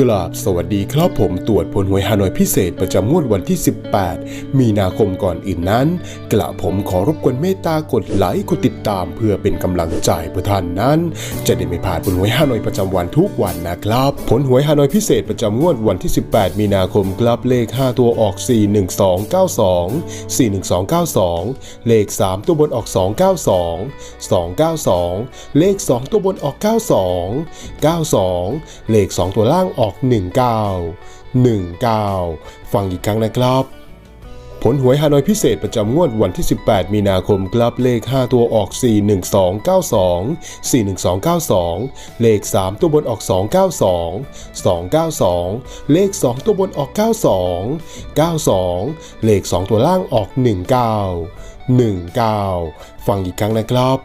กราบสวัสดีครับผมตรวจผลหวยฮานอยพิเศษประจำงวดวันที่ 18 มีนาคมก่อนอื่นนั้น กระผมขอรบกวนเมตตากดไลค์กดติดตามเพื่อเป็นกำลังใจเพื่อท่านนั้น จะได้ไม่พลาดผลหวยฮานอยประจำวันทุกวันนะครับ ผลหวยฮานอยพิเศษประจำงวดวันที่ 18 มีนาคมครับเลข 5 ตัวออก 41292 41292 เลข 3 ตัวบนออก 292 292 เลข 2 ตัวบนออก 92 92 เลข 2 ตัวล่างออกออก 19 19 ฟังอีกครั้งนะครับผลหวยฮานอยพิเศษประจำงวดวันที่ 18 มีนาคมครับเลข 5 ตัวออก 41292 41292 เลข 3 ตัวบนออก 292 292 เลข 2 ตัวบนออก 92 92 เลข 2 ตัวล่างออก 19 19 ฟังอีกครั้งนะครับ